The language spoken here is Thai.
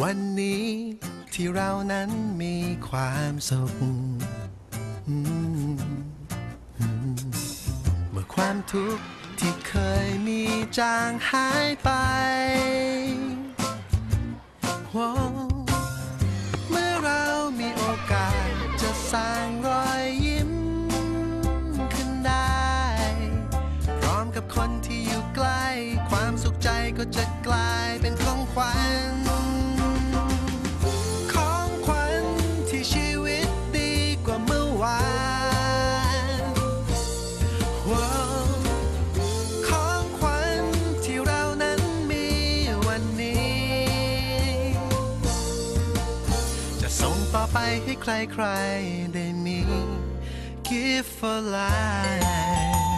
วันนี้ที่เรานั้นมีความสุข เมื่อความทุกข์ที่เคยมีจางหายไปเมื่อเรามีโอกาสจะสร้างรอยยิ้มขึ้นได้ พร้อมกับคนที่อยู่ใกล้ ความสุขใจก็จะกลายเป็นของขวัญ ต่อไปให้ใครๆได้มี Give for life